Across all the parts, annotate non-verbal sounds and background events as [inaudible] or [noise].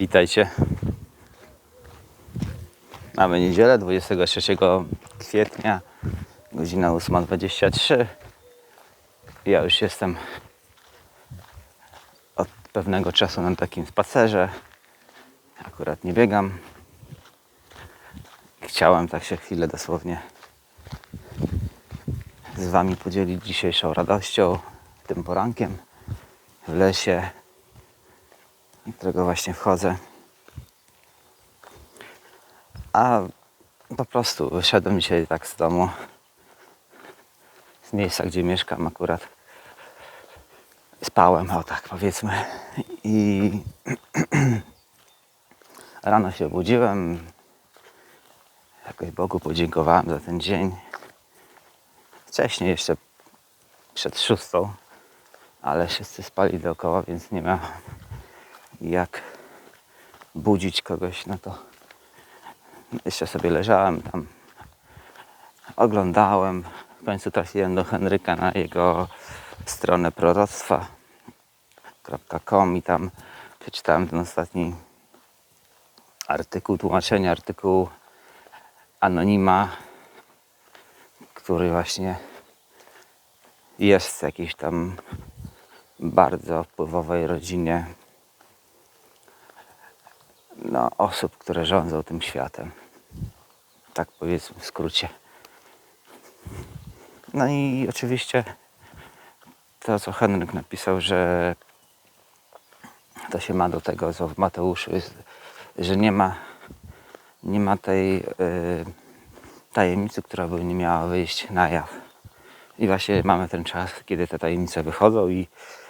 Witajcie. Mamy niedzielę 23 kwietnia, godzina 8.23. Ja już jestem od pewnego czasu na takim spacerze. Akurat nie biegam. Chciałem tak się chwilę dosłownie z Wami podzielić dzisiejszą radością, tym porankiem w lesie, do którego właśnie wchodzę. A po prostu wyszedłem dzisiaj tak z domu, z miejsca, gdzie mieszkam akurat. Spałem, o tak powiedzmy. I [clears throat] rano się obudziłem. Jakoś Bogu podziękowałem za ten dzień. Wcześniej jeszcze przed szóstą, ale wszyscy spali dookoła, więc nie ma jak budzić kogoś, no to jeszcze sobie leżałem tam, oglądałem. W końcu trafiłem do Henryka na jego stronę proroctwa.com i tam przeczytałem ten ostatni artykuł, tłumaczenie artykułu Anonima, który właśnie jest w jakiejś tam bardzo wpływowej rodzinie no, osób, które rządzą tym światem. Tak powiedzmy w skrócie. No i oczywiście to, co Henryk napisał, że to się ma do tego, co w Mateuszu jest, że nie ma, nie ma tej y, tajemnicy, która by nie miała wyjść na jaw. I właśnie mamy ten czas, kiedy te tajemnice wychodzą i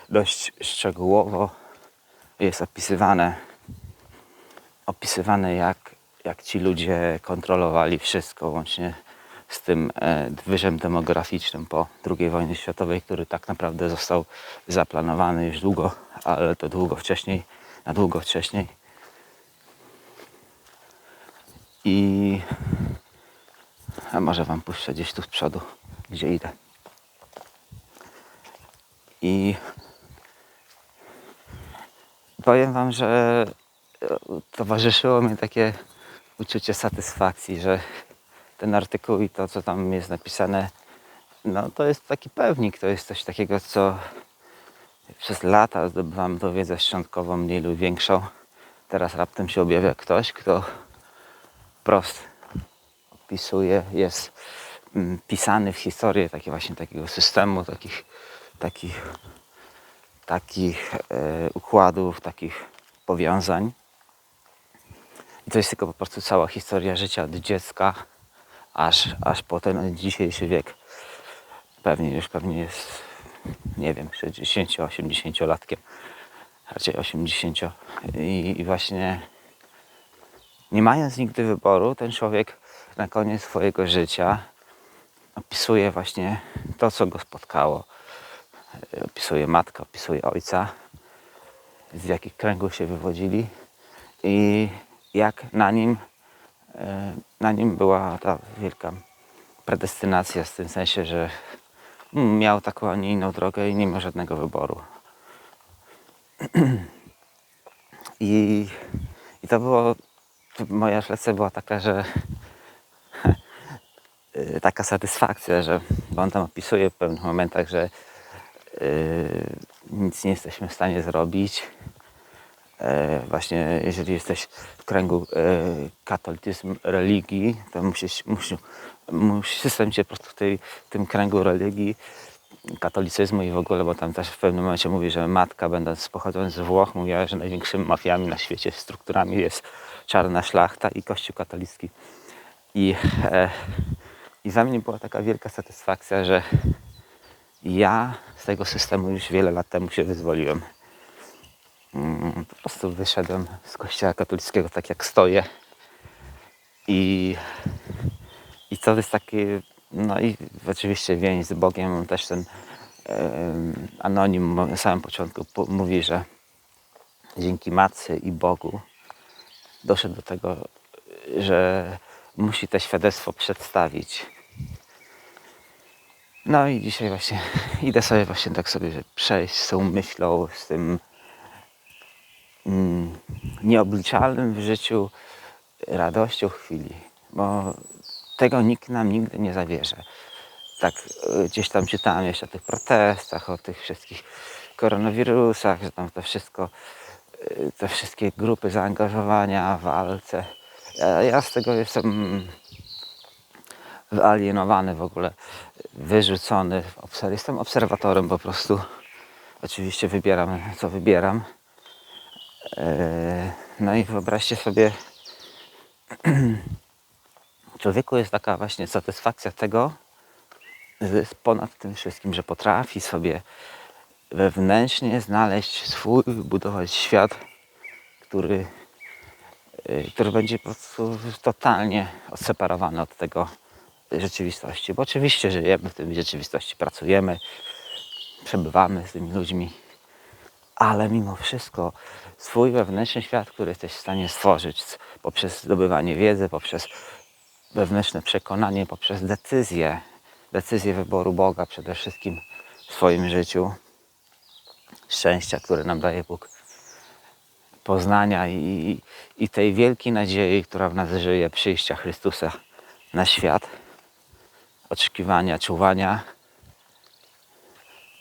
dość szczegółowo jest opisywane, opisywane jak, jak ci ludzie kontrolowali wszystko, łącznie z tym e, wyżem demograficznym po II wojnie światowej, który tak naprawdę został zaplanowany już długo, ale to długo wcześniej, na długo wcześniej. I a może wam puszczę gdzieś tu z przodu, gdzie idę. I powiem wam, że towarzyszyło mi takie uczucie satysfakcji, że ten artykuł i to, co tam jest napisane, no to jest taki pewnik, to jest coś takiego, co przez lata zdobywamy tą wiedzę szczątkową, mniej lub większą. Teraz raptem się objawia ktoś, kto prost opisuje, jest mm, pisany w historię takie właśnie takiego systemu, takich, takich, takich e, układów, takich powiązań. I to jest tylko po prostu cała historia życia od dziecka aż, aż po ten dzisiejszy wiek. Pewnie już pewnie jest, nie wiem, 60-80 latkiem. Raczej 80. I, I właśnie nie mając nigdy wyboru, ten człowiek na koniec swojego życia opisuje właśnie to, co go spotkało. Opisuje matkę, opisuje ojca, z jakich kręgów się wywodzili i jak na nim, e, na nim była ta wielka predestynacja, w tym sensie, że miał taką, a nie inną drogę i nie miał żadnego wyboru. [clears throat] I, i to było, moja refleksja była taka, że y, [laughs] taka satysfakcja, że bo on tam opisuje w pewnych momentach, że y, nic nie jesteśmy w stanie zrobić. E, właśnie jeżeli jesteś w kręgu e, katolicyzm religii, to musisz, musi, musi system cię po prostu w, tej, w tym kręgu religii katolicyzmu i w ogóle, bo tam też w pewnym momencie mówi, że matka, będąc pochodząc z Włoch, mówiła, że największymi mafiami na świecie strukturami jest czarna szlachta i kościół katolicki. I, e, I za mnie była taka wielka satysfakcja, że ja z tego systemu już wiele lat temu się wyzwoliłem. Po prostu wyszedłem z kościoła katolickiego tak jak stoję. I, i to jest takie, no i oczywiście więź z Bogiem, też ten anonim na samym początku po- mówi, że dzięki Matce i Bogu doszedł do tego, że musi to świadectwo przedstawić. No i dzisiaj właśnie [laughs] idę sobie właśnie tak sobie przejść z tą myślą, z tym nieobliczalnym w życiu radością chwili, bo tego nikt nam nigdy nie zabierze. Tak y, gdzieś tam czytałem jeszcze o tych protestach, o tych wszystkich koronawirusach, że tam to wszystko, y, te wszystkie grupy zaangażowania walce. Ja, ja z tego jestem wyalienowany w ogóle, wyrzucony. Jestem obserwatorem po prostu. Oczywiście wybieram, co wybieram. Eee, No i wyobraźcie sobie, [clears throat] człowieku jest taka właśnie satysfakcja tego, że jest ponad tym wszystkim, że potrafi sobie wewnętrznie znaleźć swój, budować świat, który, y, który będzie po prostu totalnie odseparowany od tego rzeczywistości. Bo oczywiście żyjemy w tej rzeczywistości, pracujemy, przebywamy z tymi ludźmi, ale mimo wszystko swój wewnętrzny świat, który jesteś w stanie stworzyć poprzez zdobywanie wiedzy, poprzez wewnętrzne przekonanie, poprzez decyzję, decyzję wyboru Boga przede wszystkim w swoim życiu, szczęścia, które nam daje Bóg, poznania i, i tej wielkiej nadziei, która w nas żyje, przyjścia Chrystusa na świat, oczekiwania, czuwania,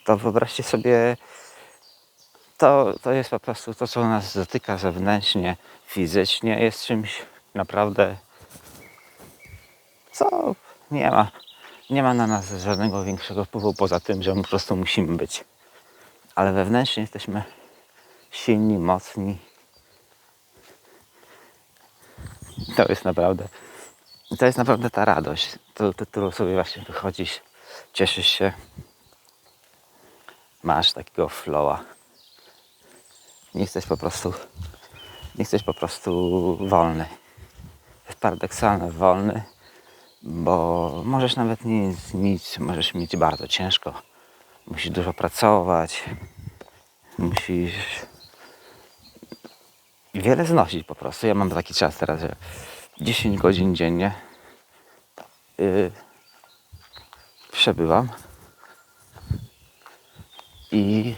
to wyobraźcie sobie, to, to jest po prostu to, co nas dotyka zewnętrznie, fizycznie, jest czymś naprawdę, co nie ma, nie ma na nas żadnego większego wpływu poza tym, że po prostu musimy być. Ale wewnętrznie jesteśmy silni, mocni. To jest naprawdę, to jest naprawdę ta radość, to, którą sobie właśnie wychodzisz, cieszysz się, masz takiego flowa. Nie jesteś po prostu, nie jesteś po prostu wolny. Jest paradoksalne wolny, bo możesz nawet nic, nic, możesz mieć bardzo ciężko. Musisz dużo pracować, musisz wiele znosić po prostu. Ja mam taki czas teraz, że 10 godzin dziennie yy, przebywam i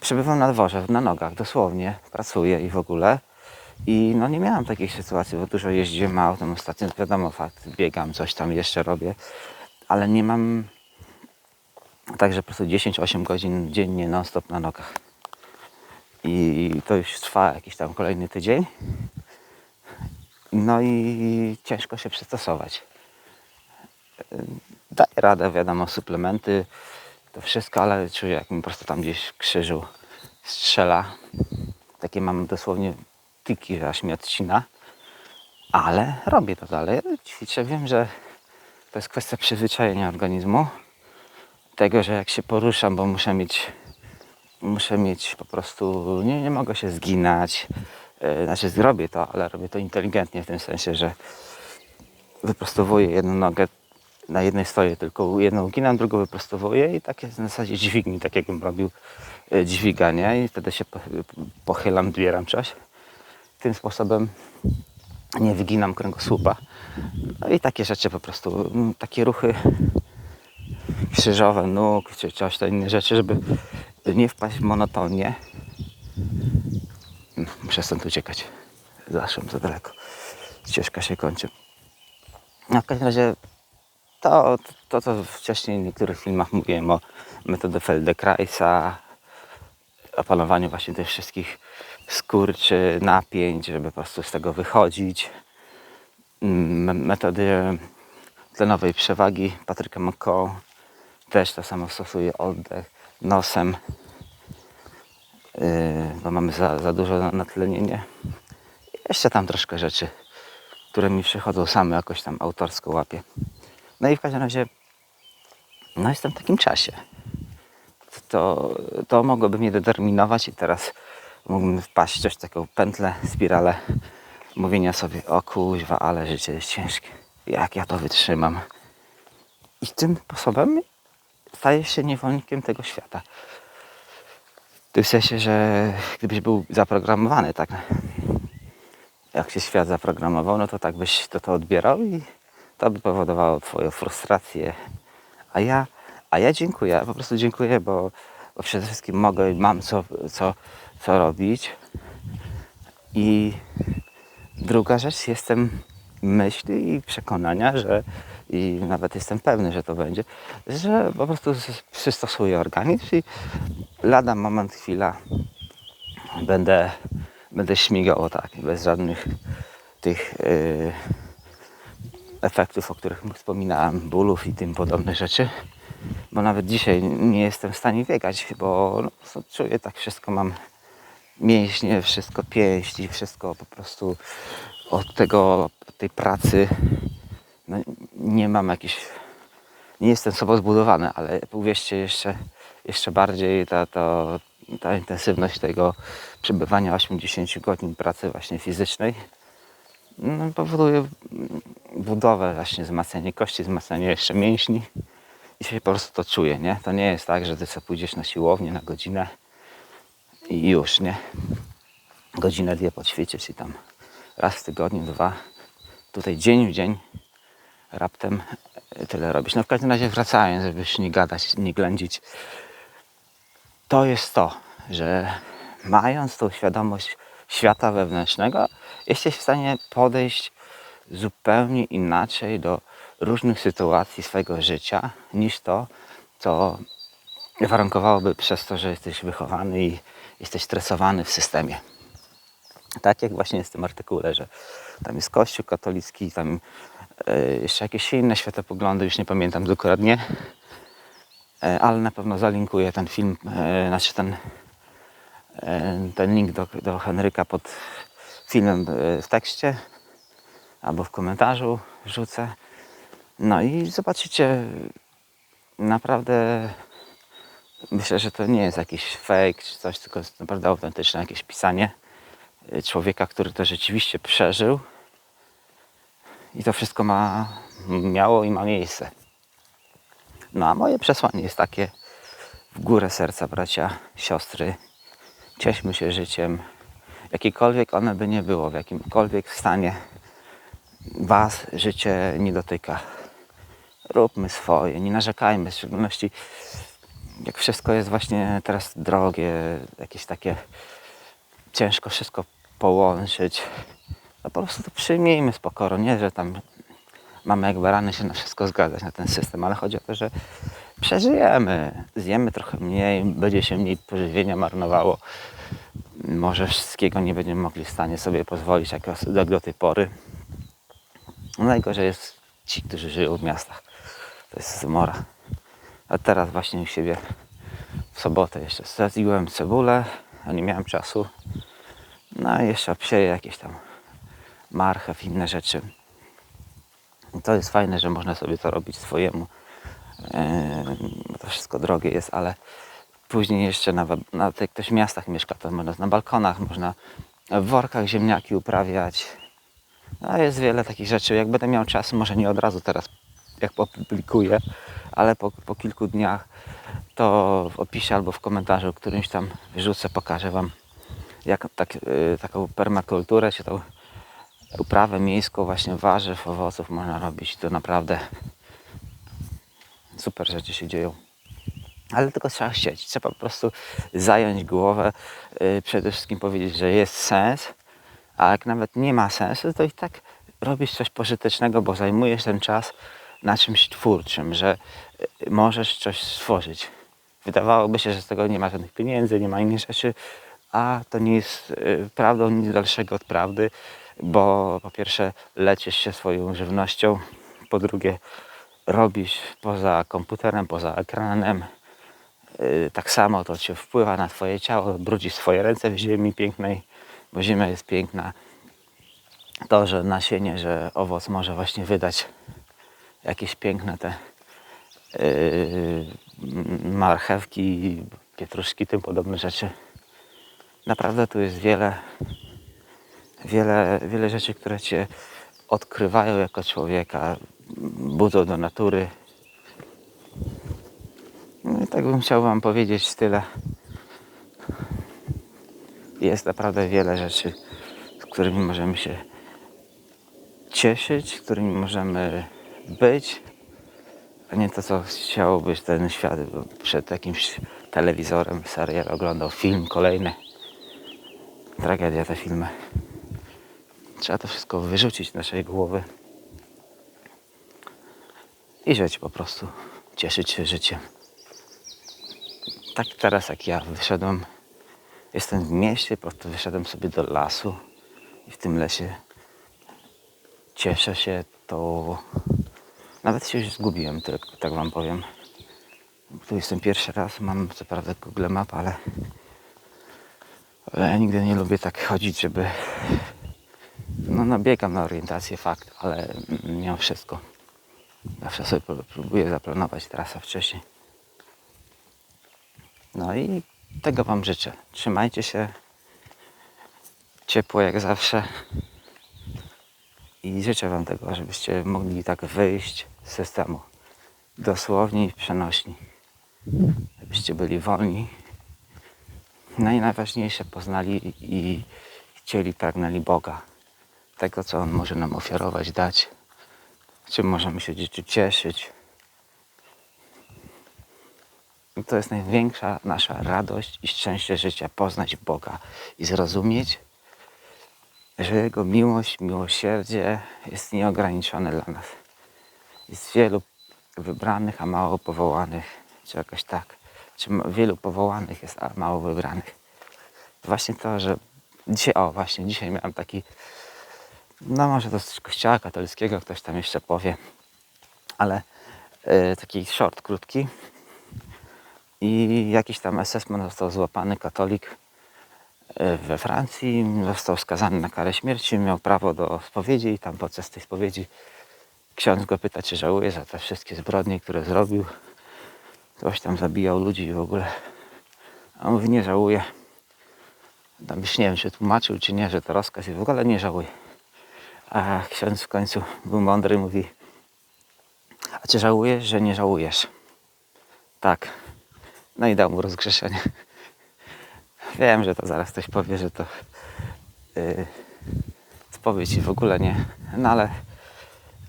przebywam na dworze, na nogach dosłownie, pracuję i w ogóle. I no nie miałam takich sytuacji, bo dużo jeździłem autem ostatnio, wiadomo fakt, biegam, coś tam jeszcze robię, ale nie mam także po prostu 10-8 godzin dziennie non stop na nogach. I to już trwa jakiś tam kolejny tydzień. No i ciężko się przystosować. Daję radę, wiadomo, suplementy, to wszystko, ale czuję, jak mi po prostu tam gdzieś w krzyżu strzela. Takie mam dosłownie tiki, że aż mi odcina. Ale robię to dalej. Ćwiczę. Wiem, że to jest kwestia przyzwyczajenia organizmu. Tego, że jak się poruszam, bo muszę mieć, muszę mieć po prostu, nie, nie mogę się zginać. Yy, Znaczy zrobię to, ale robię to inteligentnie w tym sensie, że wyprostowuję jedną nogę, na jednej stoję tylko jedną uginam, drugą wyprostowuję i tak jest na zasadzie dźwigni, tak jakbym robił e, dźwigania i wtedy się po- pochylam, zbieram coś. Tym sposobem nie wyginam kręgosłupa. No i takie rzeczy po prostu, mm, takie ruchy krzyżowe nóg, czy coś, to inne rzeczy, żeby nie wpaść w monotonię. Mm, Muszę stąd uciekać. Zaszłem za daleko. Ścieżka się kończy. No w każdym razie to, to, co wcześniej w niektórych filmach mówiłem o metodzie Feldekraisa, opanowaniu właśnie tych wszystkich skurczy, napięć, żeby po prostu z tego wychodzić. Mm, Metody tlenowej przewagi Patryka McCall też to samo stosuje oddech nosem, yy, bo mamy za, za dużo natlenienie. Jeszcze tam troszkę rzeczy, które mi przychodzą same jakoś tam autorsko łapię. No i w każdym razie, no jestem w takim czasie. To, to mogłoby mnie determinować i teraz mógłbym wpaść w coś taką pętlę, spiralę mówienia sobie, o kuźwa, ale życie jest ciężkie. Jak ja to wytrzymam? I tym sposobem stajesz się niewolnikiem tego świata. W sensie, że gdybyś był zaprogramowany tak, jak się świat zaprogramował, no to tak byś to, to odbierał i to by powodowało twoją frustrację. A ja, a ja dziękuję, po prostu dziękuję, bo, bo przede wszystkim mogę i mam co, co, co robić. I druga rzecz, jestem myśli i przekonania, że i nawet jestem pewny, że to będzie, że po prostu przystosuję organizm i lada moment, chwila będę, będę śmigał tak, bez żadnych tych yy, efektów, o których wspominałem, bólów i tym podobne rzeczy. Bo nawet dzisiaj nie jestem w stanie biegać, bo no, czuję tak wszystko mam mięśnie, wszystko pięści, wszystko po prostu od tego, od tej pracy no, nie mam jakiś nie jestem sobą zbudowany, ale uwierzcie jeszcze, jeszcze bardziej ta, ta intensywność tego przebywania 80 godzin pracy właśnie fizycznej powoduje mm, budowę właśnie wzmacnianie kości, wzmacnianie jeszcze mięśni i się po prostu to czuje, nie? To nie jest tak, że ty sobie pójdziesz na siłownię na godzinę i już, nie? Godzinę, dwie poćwiczysz i tam raz w tygodniu, dwa, tutaj dzień w dzień raptem tyle robisz. No w każdym razie wracając, żeby się nie gadać, nie ględzić, to jest to, że mając tą świadomość świata wewnętrznego, jesteś w stanie podejść zupełnie inaczej do różnych sytuacji swojego życia niż to, co warunkowałoby przez to, że jesteś wychowany i jesteś stresowany w systemie. Tak jak właśnie jest w tym artykule, że tam jest Kościół katolicki, tam e, jeszcze jakieś inne światopoglądy, już nie pamiętam dokładnie, E, ale na pewno zalinkuję ten film, e, znaczy ten, ten link do, do Henryka pod filmem e, w tekście albo w komentarzu wrzucę. No i zobaczycie, naprawdę myślę, że to nie jest jakiś fake czy coś, tylko jest naprawdę autentyczne jakieś pisanie e, człowieka, który to rzeczywiście przeżył i to wszystko ma, miało i ma miejsce. No a moje przesłanie jest takie w górę serca, bracia, siostry. Cieszmy się życiem, jakiekolwiek one by nie było, w jakimkolwiek stanie Was życie nie dotyka. Róbmy swoje, nie narzekajmy, w szczególności jak wszystko jest właśnie teraz drogie, jakieś takie ciężko wszystko połączyć. No po prostu to przyjmijmy z pokorą, nie, że tam mamy jak barany się na wszystko zgadzać, na ten system, ale chodzi o to, że przeżyjemy, zjemy trochę mniej, będzie się mniej pożywienia marnowało. Może wszystkiego nie będziemy mogli w stanie sobie pozwolić jak, jak do tej pory. Najgorzej jest ci, którzy żyją w miastach. To jest zmora. A teraz właśnie u siebie w sobotę jeszcze sadziłem cebulę, a nie miałem czasu. No i jeszcze obsieję jakieś tam marchew, inne rzeczy. I to jest fajne, że można sobie to robić swojemu. To wszystko drogie jest, ale później jeszcze na, nawet jak ktoś w miastach mieszka, to można na balkonach, można w workach ziemniaki uprawiać. No jest wiele takich rzeczy. Jak będę miał czas, może nie od razu teraz, jak opublikuję, ale po, po kilku dniach to w opisie albo w komentarzu którymś tam wrzucę, pokażę Wam jak tak, yy, taką permakulturę, czy tą uprawę miejską właśnie warzyw, owoców można robić. To naprawdę super rzeczy się dzieją. Ale tylko trzeba chcieć. Trzeba po prostu zająć głowę, yy, przede wszystkim powiedzieć, że jest sens, a jak nawet nie ma sensu, to i tak robisz coś pożytecznego, bo zajmujesz ten czas na czymś twórczym, że yy, możesz coś stworzyć. Wydawałoby się, że z tego nie ma żadnych pieniędzy, nie ma innych rzeczy, a to nie jest yy, prawdą nic dalszego od prawdy, bo po pierwsze lecisz się swoją żywnością, po drugie robisz poza komputerem, poza ekranem. Yy, tak samo to cię wpływa na twoje ciało, brudzisz swoje ręce w ziemi pięknej, bo ziemia jest piękna. To, że nasienie, że owoc może właśnie wydać jakieś piękne te yy, marchewki, pietruszki, tym podobne rzeczy. Naprawdę tu jest wiele, wiele, wiele rzeczy, które cię odkrywają jako człowieka, budzą do natury. No i tak bym chciał Wam powiedzieć tyle. Jest naprawdę wiele rzeczy, z którymi możemy się cieszyć, którymi możemy być, a nie to, co chciałbyś ten świat przed jakimś telewizorem, serial oglądał film kolejny. tragedia te filmy. Trzeba to wszystko wyrzucić z naszej głowy i żyć po prostu. Cieszyć się życiem. Tak teraz jak ja wyszedłem, jestem w mieście, po prostu wyszedłem sobie do lasu i w tym lesie cieszę się, to nawet się już zgubiłem, tylko tak wam powiem. Tu jestem pierwszy raz, mam co prawda Google Map, ale, ale ja nigdy nie lubię tak chodzić, żeby no nabiegam na orientację, fakt, ale mimo wszystko. Zawsze sobie pró- próbuję zaplanować trasę wcześniej. No i tego Wam życzę. Trzymajcie się ciepło jak zawsze. I życzę Wam tego, żebyście mogli tak wyjść z systemu. Dosłownie i przenośni. Żebyście byli wolni. No i najważniejsze poznali i chcieli, pragnęli Boga. Tego, co On może nam ofiarować, dać. Czym możemy się dzieci cieszyć. I to jest największa nasza radość i szczęście życia. Poznać Boga i zrozumieć, że Jego miłość, miłosierdzie jest nieograniczone dla nas. Jest wielu wybranych, a mało powołanych, czy jakoś tak. Czy wielu powołanych jest, a mało wybranych. Właśnie to, że dzisiaj, o właśnie, dzisiaj miałem taki, no może to z kościoła katolickiego, ktoś tam jeszcze powie, ale e, taki short, krótki. I jakiś tam assessment został złapany katolik e, we Francji, został skazany na karę śmierci, miał prawo do spowiedzi i tam podczas tej spowiedzi ksiądz go pyta, czy żałuje za te wszystkie zbrodnie, które zrobił. Ktoś tam zabijał ludzi i w ogóle. A on mówi, nie żałuje. Tam już nie wiem, czy tłumaczył, czy nie, że to rozkaz i w ogóle nie żałuje. A ksiądz w końcu był mądry, mówi, a czy żałujesz, że nie żałujesz? Tak. No i dał mu rozgrzeszenie. Wiem, że to zaraz ktoś powie, że to yy, spowiedź i w ogóle nie. No ale,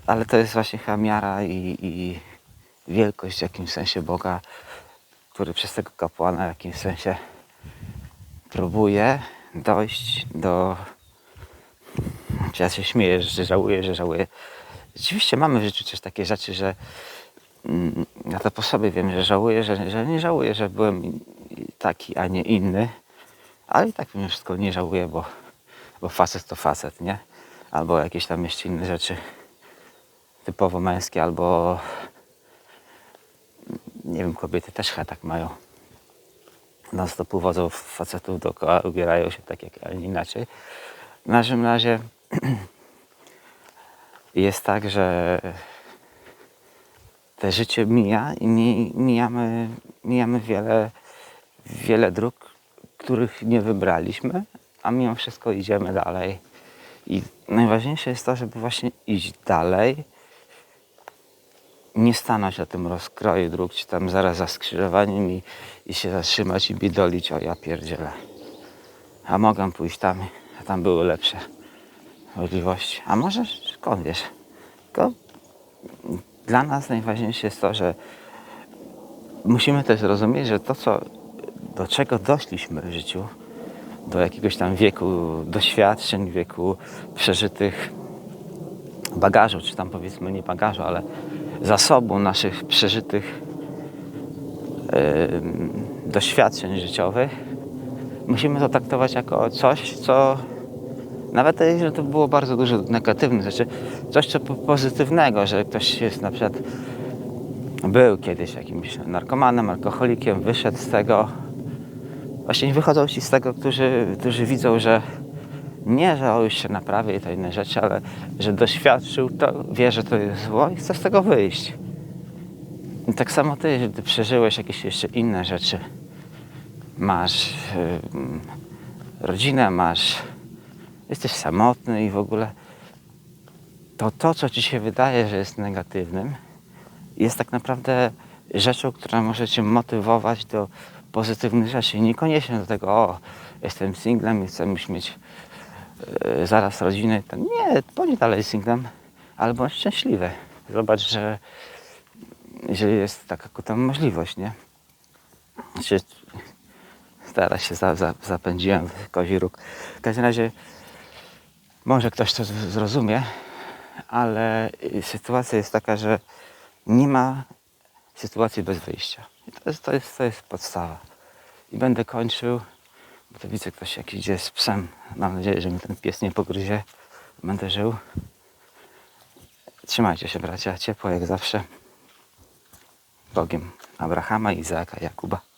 ale to jest właśnie chyba miara i, i wielkość w jakimś sensie Boga, który przez tego kapłana w jakimś sensie próbuje dojść do... Czy ja się śmieję, że żałuję, że żałuję. Rzeczywiście mamy w życiu też takie rzeczy, że mm, ja to po sobie wiem, że żałuję, że, że nie żałuję, że byłem taki, a nie inny. Ale i tak mimo wszystko nie żałuję, bo, bo facet to facet, nie? Albo jakieś tam jeszcze inne rzeczy typowo męskie, albo nie wiem, kobiety też chyba tak mają. Non stop uwodzą facetów dookoła, ubierają się tak jak, a nie inaczej. W każdym razie [clears throat] jest tak, że te życie mija i mi, mijamy, mijamy wiele, wiele dróg, których nie wybraliśmy, a mimo wszystko idziemy dalej. I najważniejsze jest to, żeby właśnie iść dalej, nie stanąć na tym rozkroju dróg, czy tam zaraz za skrzyżowaniem i, i się zatrzymać i bidolić, o ja pierdzielę. A mogę pójść tam, a tam były lepsze możliwości. A może skąd wiesz? Tylko dla nas najważniejsze jest to, że musimy też zrozumieć, że to, co, do czego doszliśmy w życiu, do jakiegoś tam wieku doświadczeń, wieku przeżytych bagażu, czy tam powiedzmy nie bagażu, ale zasobu naszych przeżytych em, doświadczeń życiowych, musimy to traktować jako coś, co nawet jeżeli to było bardzo dużo negatywnych rzeczy, coś co po- pozytywnego, że ktoś jest na przykład był kiedyś jakimś narkomanem, alkoholikiem, wyszedł z tego. Właśnie wychodzą ci z tego, którzy, którzy widzą, że nie, że on już się naprawi i to inne rzeczy, ale że doświadczył to, wie, że to jest zło i chce z tego wyjść. I tak samo ty, ty przeżyłeś jakieś jeszcze inne rzeczy. Masz ym, rodzinę, masz, jesteś samotny i w ogóle to to, co ci się wydaje, że jest negatywnym, jest tak naprawdę rzeczą, która może cię motywować do pozytywnych rzeczy. Niekoniecznie do tego, o, jestem singlem chcę mieć e, zaraz rodzinę. Nie, bądź dalej singlem, ale bądź szczęśliwy. Zobacz, że jeżeli jest taka ku tam możliwość, nie? Czy teraz się za, za, zapędziłem w kozi róg. W każdym razie może ktoś to zrozumie, ale y, sytuacja jest taka, że nie ma sytuacji bez wyjścia. I to jest, to jest, to jest podstawa. I będę kończył, bo to widzę ktoś jakiś idzie z psem. Mam nadzieję, że mi ten pies nie pogryzie. Będę żył. Trzymajcie się bracia, ciepło jak zawsze. Bogiem Abrahama, Izaaka, Jakuba.